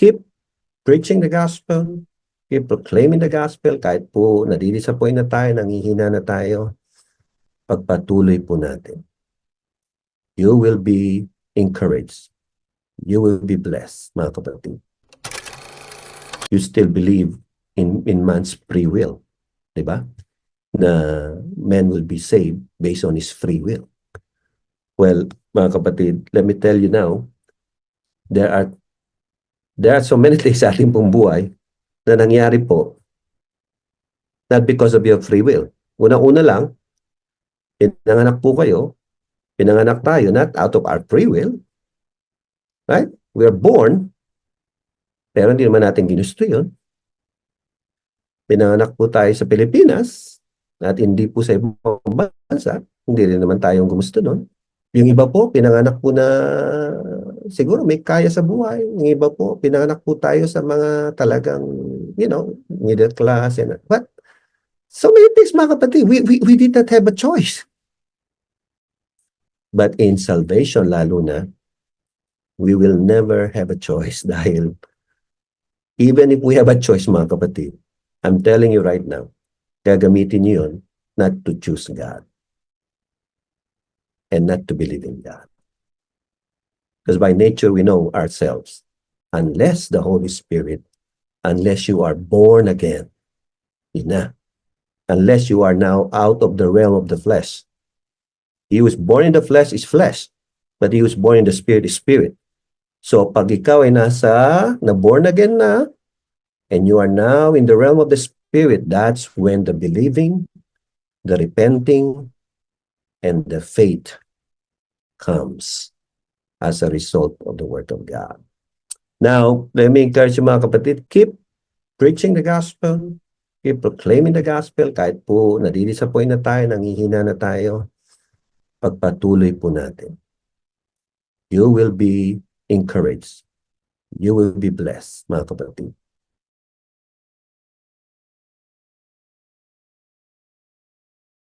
keep preaching the gospel, keep proclaiming the gospel, kahit po nadidisappoint na tayo, nangihina na tayo, pagpatuloy po natin. You will be encouraged. You will be blessed, mga kapatid. You still believe in, in man's free will. Di ba? Na man will be saved based on his free will. Well, mga kapatid, let me tell you now, there are there are so many things sa ating pong buhay na nangyari po not because of your free will. Una-una lang, pinanganak po kayo, pinanganak tayo not out of our free will. Right? We are born, pero hindi naman natin ginusto yun. Pinanganak po tayo sa Pilipinas, at hindi po sa ibang bansa, hindi rin naman tayong gumusto doon. Yung iba po, pinanganak po na siguro may kaya sa buhay. Yung iba po, pinanganak po tayo sa mga talagang, you know, middle class. And, but, so many things mga kapatid, we, we, we did not have a choice. But in salvation, lalo na, we will never have a choice dahil even if we have a choice mga kapatid, I'm telling you right now, gagamitin niyo yun not to choose God and not to believe in God. Because by nature, we know ourselves. Unless the Holy Spirit, unless you are born again, yun na. Unless you are now out of the realm of the flesh. He is born in the flesh is flesh, but he is born in the spirit is spirit. So pag ikaw ay nasa, na born again na, and you are now in the realm of the spirit, that's when the believing, the repenting, and the faith comes as a result of the Word of God. Now, let me encourage you mga kapatid, keep preaching the gospel, keep proclaiming the gospel, kahit po nadidisappoint na tayo, nangihina na tayo, pagpatuloy po natin. You will be encouraged. You will be blessed, mga kapatid.